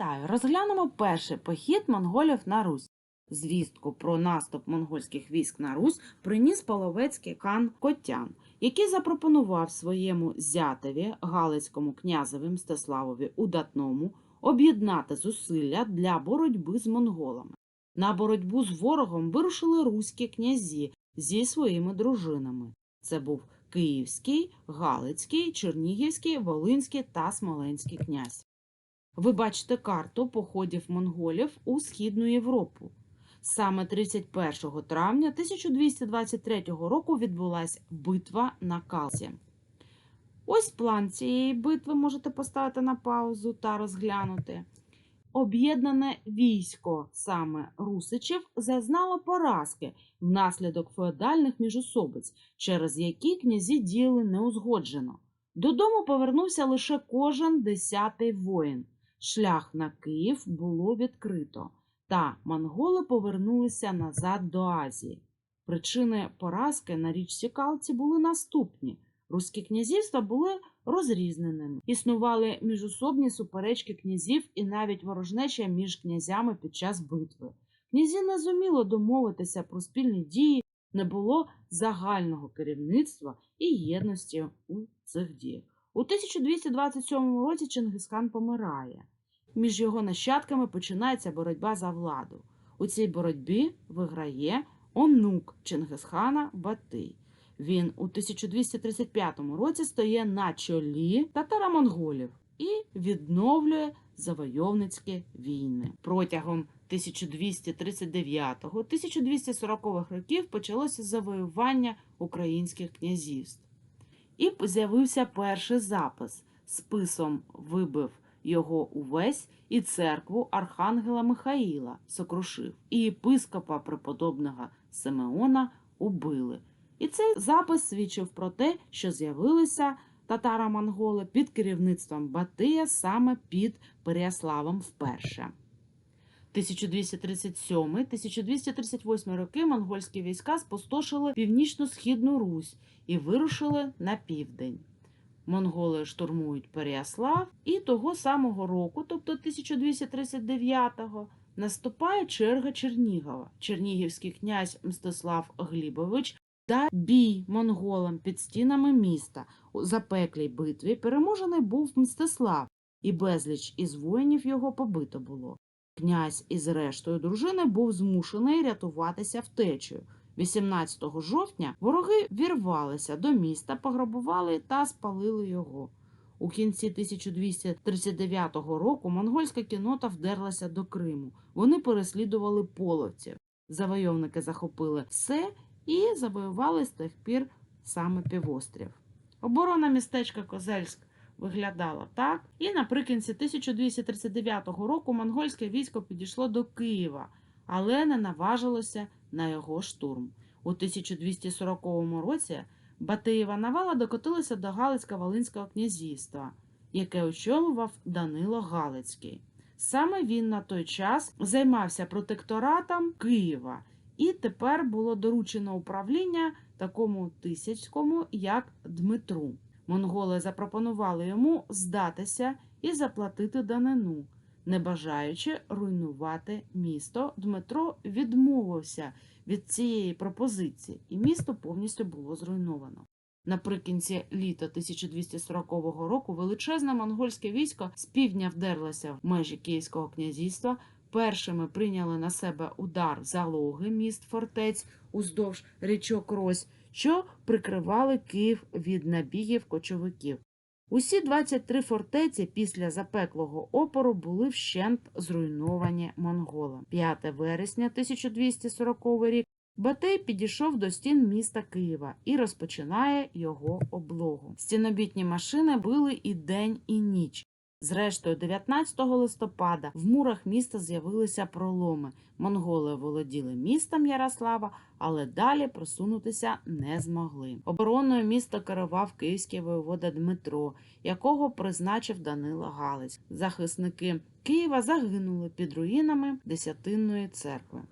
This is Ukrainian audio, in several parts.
Вітаю! Розглянемо перший похід монголів на Русь. Звістку про наступ монгольських військ на Русь приніс половецький хан Котян, який запропонував своєму зятеві Галицькому князеві Мстиславові Удатному об'єднати зусилля для боротьби з монголами. На боротьбу з ворогом вирушили руські князі зі своїми дружинами. Це був Київський, Галицький, Чернігівський, Волинський та Смоленський князь. Ви бачите карту походів монголів у Східну Європу. Саме 31 травня 1223 року відбулася битва на Калсі. Ось план цієї битви можете поставити на паузу та розглянути. Об'єднане військо саме Русичів зазнало поразки внаслідок феодальних міжособиць, через які князі діяли неузгоджено. Додому повернувся лише кожен десятий воїн. Шлях на Київ було відкрито, та монголи повернулися назад до Азії. Причини поразки на річці Калці були наступні: руські князівства були розрізненими, існували міжособні суперечки князів і навіть ворожнеча між князями під час битви. Князі не зуміло домовитися про спільні дії, не було загального керівництва і єдності у цих діях. У 1227 році Чингисхан помирає. Між його нащадками починається боротьба за владу. У цій боротьбі виграє онук Чингисхана Батий. Він у 1235 році стає на чолі татаро-монголів і відновлює завойовницькі війни. Протягом 1239-1240 років почалося завоювання українських князівств. І з'явився перший запис. Списом вибив його увесь і церкву Архангела Михаїла сокрушив, і єпископа преподобного Симеона убили. І цей запис свідчив про те, що з'явилися татаро-монголи під керівництвом Батия саме під Переяславом вперше. 1237-1238 роки монгольські війська спустошили північно-східну Русь і вирушили на південь. Монголи штурмують Переяслав, і того самого року, тобто 1239-го, наступає черга Чернігова. Чернігівський князь Мстислав Глібович да бій монголам під стінами міста. У запеклій битві переможений був Мстислав, і безліч із воїнів його побито було. Князь із рештою дружини був змушений рятуватися втечею. 18 жовтня вороги вірвалися до міста, пограбували та спалили його. У кінці 1239 року монгольська кінота вдерлася до Криму. Вони переслідували половців. Завойовники захопили все і завоювали з тих пір саме півострів. Оборона містечка Козельськ виглядала так, і наприкінці 1239 року монгольське військо підійшло до Києва, але не наважилося на його штурм. У 1240 році Батиєва навала докотилася до Галицько-Волинського князівства, яке очолював Данило Галицький. Саме він на той час займався протекторатом Києва, і тепер було доручено управління такому тисяцькому, як Дмитру. Монголи запропонували йому здатися і заплатити данину. Не бажаючи руйнувати місто, Дмитро відмовився від цієї пропозиції, і місто повністю було зруйновано. Наприкінці літа 1240 року величезне монгольське військо з півдня вдерлося в межі Київського князівства. Першими прийняли на себе удар залоги міст фортець уздовж річок Рось, що прикривали Київ від набігів кочовиків. Усі 23 фортеці після запеклого опору були вщент зруйновані монголам. 5 вересня 1240 рік Батей підійшов до стін міста Києва і розпочинає його облогу. Стінобітні машини били і день, і ніч. Зрештою, 19 листопада в мурах міста з'явилися проломи. Монголи володіли містом Ярослава, але далі просунутися не змогли. Обороною міста керував київський воєвода Дмитро, якого призначив Данило Галиць. Захисники Києва загинули під руїнами Десятинної церкви.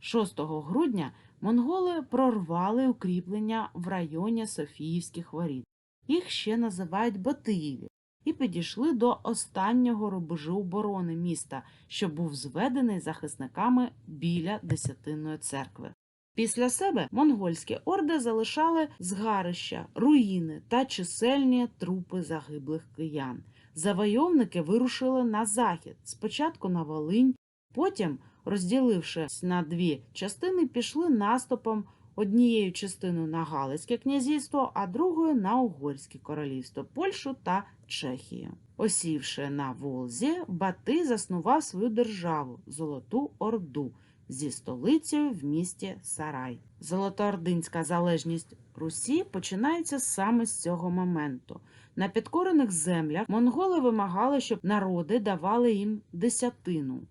6 грудня монголи прорвали укріплення в районі Софіївських воріт. Їх ще називають Батиєві. І підійшли до останнього рубежу оборони міста, що був зведений захисниками біля Десятинної церкви. Після себе монгольські орди залишали згарища, руїни та чисельні трупи загиблих киян. Завойовники вирушили на захід, спочатку на Волинь, потім, розділившись на дві частини, пішли наступом однією частиною на Галицьке князівство, а другою на Угорське королівство, Польщу та Чехію. Осівши на Волзі, Батий заснував свою державу Золоту Орду зі столицею в місті Сарай. Золотоординська залежність Русі починається саме з цього моменту. На підкорених землях монголи вимагали, щоб народи давали їм десятину,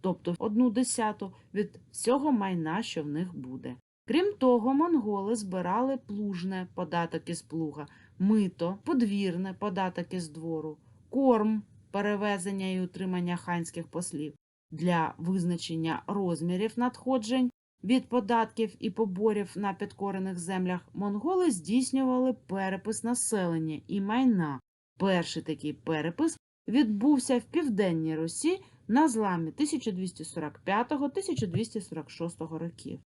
тобто одну десяту від всього майна, що в них буде. Крім того, монголи збирали плужне податок із плуга, мито, подвірне податок із двору, корм, перевезення і утримання ханських послів. Для визначення розмірів надходжень від податків і поборів на підкорених землях монголи здійснювали перепис населення і майна. Перший такий перепис відбувся в південній Русі на зламі 1245-1246 років.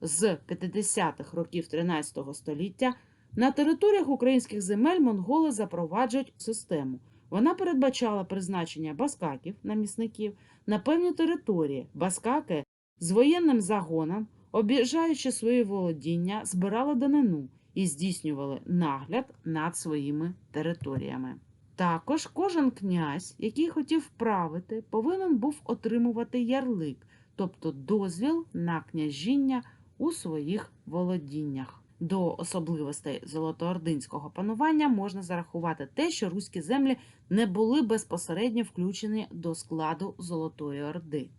З 50-х років 13 століття на територіях українських земель монголи запроваджують систему. Вона передбачала призначення баскаків, намісників, на певні території. Баскаки з воєнним загоном, об'їжджаючи свої володіння, збирали данину і здійснювали нагляд над своїми територіями. Також кожен князь, який хотів правити, повинен був отримувати ярлик, тобто дозвіл на княжіння у своїх володіннях. До особливостей золотоординського панування можна зарахувати те, що руські землі не були безпосередньо включені до складу Золотої Орди.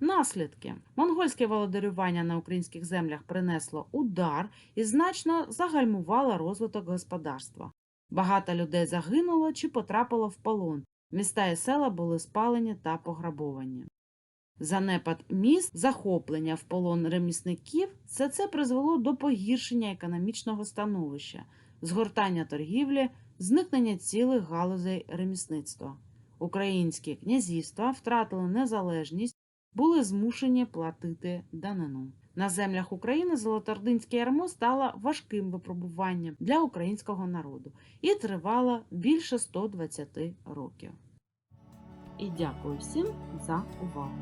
Наслідки монгольське володарювання на українських землях принесло удар і значно загальмувало розвиток господарства. Багато людей загинуло чи потрапило в полон. Міста і села були спалені та пограбовані. Занепад міст, захоплення в полон ремісників все це призвело до погіршення економічного становища, згортання торгівлі, зникнення цілих галузей ремісництва. Українські князівства втратили незалежність, були змушені платити данину. На землях України золотоординське ярмо стало важким випробуванням для українського народу і тривало більше 120 років. І дякую всім за увагу.